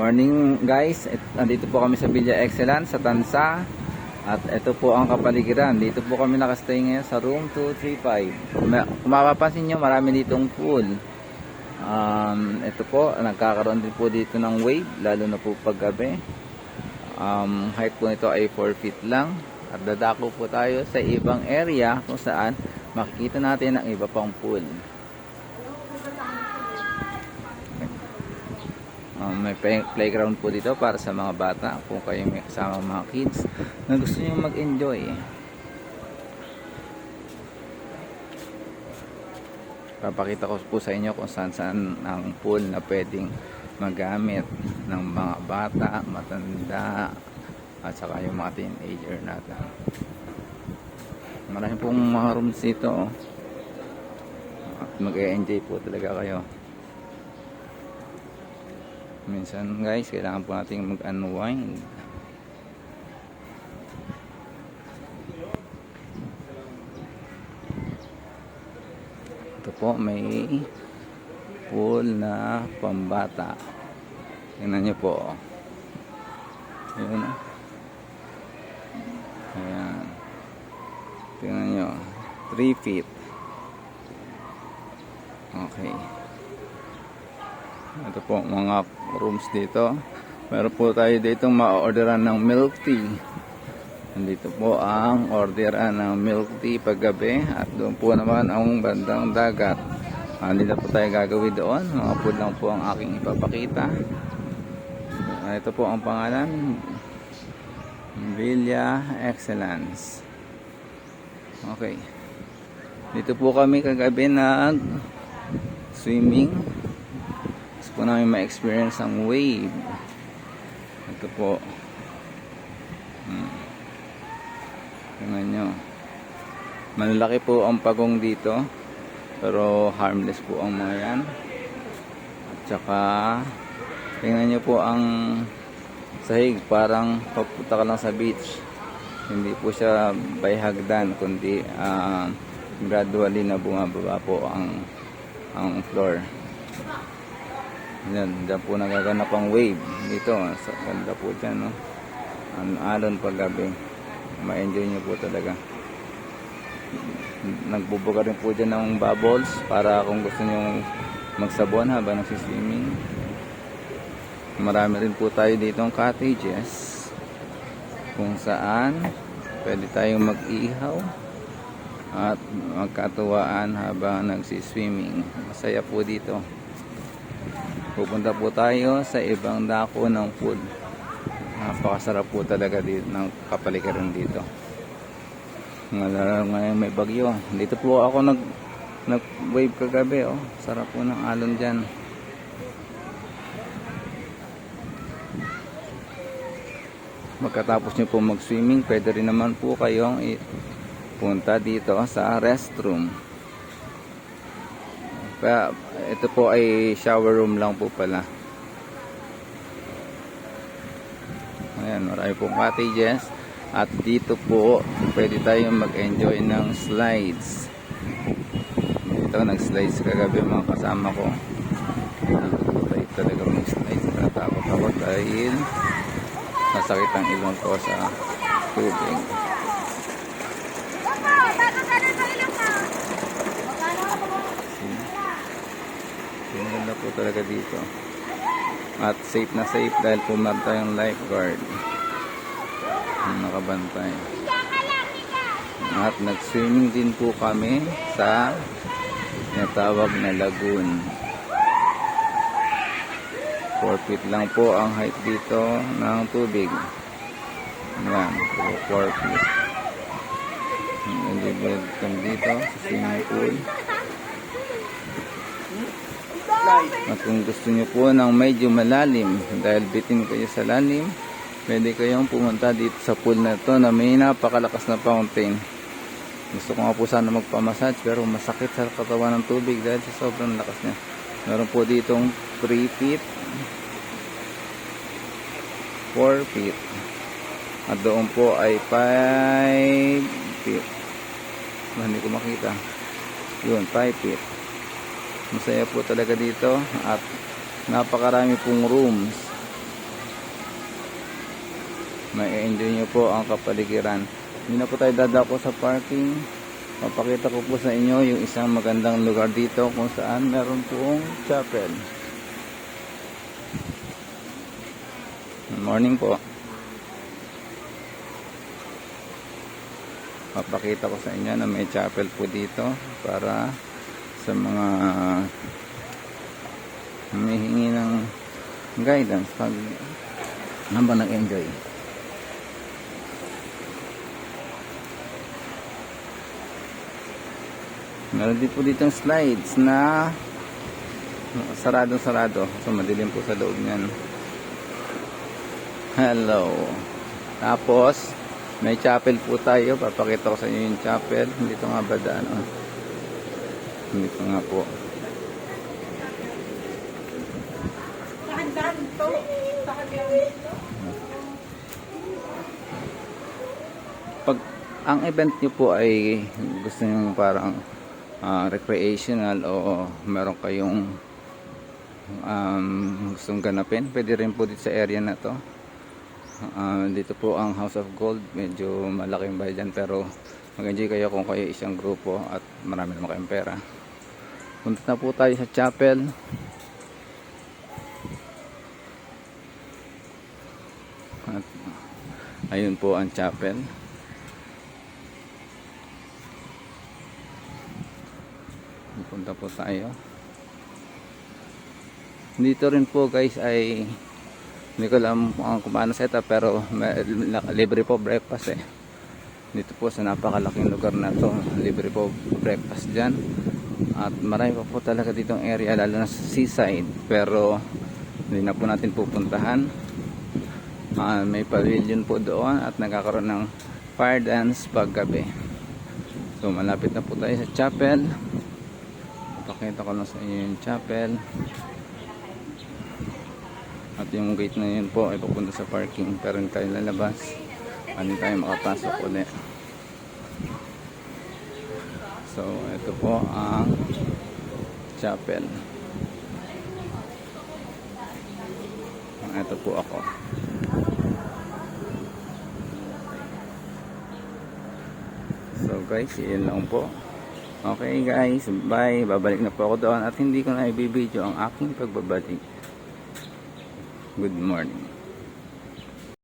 Morning guys, Et, andito po kami sa Villa Excellence sa Tansa at ito po ang kapaligiran. Dito po kami nakastay ngayon sa room 235. Ma- Kung mapapansin nyo, marami ditong pool. Um, ito po, nagkakaroon din po dito ng wave, lalo na po pag gabi. Um, height po nito ay 4 feet lang. At dadako po tayo sa ibang area kung saan makikita natin ang iba pang pool. Um, may play- playground po dito para sa mga bata kung kayo may kasama mga kids na gusto nyo mag-enjoy. Papakita ko po sa inyo kung saan saan ang pool na pwedeng magamit ng mga bata, matanda, at saka yung mga teenager natin. Marami pong mga rooms dito. Oh. Mag-enjoy po talaga kayo. Minsan guys, kailangan po nating mag-unwind. Ito po, may pool na pambata. Tingnan nyo po. Ayan. oh. Ayan. Tingnan nyo. 3 feet. Okay. Ito po mga rooms dito. Meron po tayo dito ma-orderan ng milk tea. Nandito po ang orderan ng milk tea paggabi at doon po naman ang bandang dagat. Ah, Hindi na po tayo gagawin doon. Mga food lang po ang aking ipapakita. Ah, Ito po ang pangalan. Villa Excellence. Okay. Dito po kami kagabi nag swimming. Gusto po namin ma-experience ang wave. Ito po. Hmm. Tingnan nyo. Malalaki po ang pagong dito. Pero harmless po ang mga yan. At saka, tingnan nyo po ang sahig. Parang papunta ka lang sa beach. Hindi po siya by hagdan, kundi ah, gradually na bumababa po ang ang floor. Yan, dyan po nagaganap ang wave dito. Sa ganda po dyan, no? Ang alon pag gabi. Ma-enjoy nyo po talaga. Nagbubuga rin po dyan ng bubbles para kung gusto nyo magsabon habang nagsiswimming. Marami rin po tayo dito ng cottages kung saan pwede tayong mag-ihaw at magkatuwaan habang nagsiswimming. Masaya po dito. Pupunta po tayo sa ibang dako ng pool. Napakasarap po talaga dito ng kapaligiran dito. Lalo ngayon may bagyo. Dito po ako nag nag wave kagabi oh. Sarap po ng alon diyan. Magkatapos nyo po mag-swimming, pwede rin naman po kayong punta dito sa restroom. Kaya ito po ay shower room lang po pala. Ayan, marami pong cottages. At dito po, pwede tayong mag-enjoy ng slides. Dito, nag-slides kagabi mga kasama ko. Tayo talaga mag-slides. Natakot ako dahil masakit ang ilong ko sa tubig. Po talaga dito. At safe na safe dahil pumarta tayong lifeguard. Nakabantay. At nag-swimming din po kami sa tinatawag na lagoon. 4 feet lang po ang height dito ng tubig. Yan, 4 feet. Kami dito sa swimming pool. At kung gusto nyo po ng medyo malalim, dahil bitin kayo sa lalim, pwede kayong pumunta dito sa pool na to na may napakalakas na fountain. Gusto ko nga po sana magpamassage pero masakit sa katawan ng tubig dahil sa sobrang lakas niya. Meron po ditong 3 feet, 4 feet, at doon po ay 5 feet. Ah, Hindi ko makita. Yun, 5 feet. Masaya po talaga dito at napakarami pong rooms may enjoy nyo po ang kapaligiran. Hindi na po tayo dadako sa parking. Papakita ko po sa inyo yung isang magandang lugar dito kung saan meron pong chapel. Good morning po. Papakita ko sa inyo na may chapel po dito para sa mga humihingi ng guidance pag habang nag-enjoy. Meron din po dito slides na saradong sarado. So madilim po sa loob niyan. Hello. Tapos, may chapel po tayo. Papakita ko sa inyo yung chapel. Dito nga ba daan? Oh. Dito nga po. Tahan-tahan to. Tahan-tahan to. Pag ang event nyo po ay gusto nyo parang ah, recreational o meron kayong um, gustong ganapin, pwede rin po dito sa area na to. Ah, dito po ang House of Gold, medyo malaking bahay dyan pero mag-enjoy kayo kung kayo isang grupo at marami naman kayong pera. Punta na po tayo sa chapel. At ayun po ang chapel. Punta po tayo. Dito rin po guys ay hindi ko alam kung paano setup pero libre po breakfast eh. Dito po sa napakalaking lugar na to, libre po breakfast dyan. At marami pa po talaga ditong area lalo na sa seaside pero hindi na po natin pupuntahan. Ah, may pavilion po doon at nagkakaroon ng fire dance paggabi. So malapit na po tayo sa chapel. Pakita ko lang sa inyo yung chapel. At yung gate na yun po ay papunta sa parking pero hindi tayo lalabas. Hindi tayo makapasok ulit. So ito po ang chapel. Ito po ako. So guys, yun lang po. Okay guys, bye. Babalik na po ako doon at hindi ko na ibibideo ang aking pagbabalik. Good morning.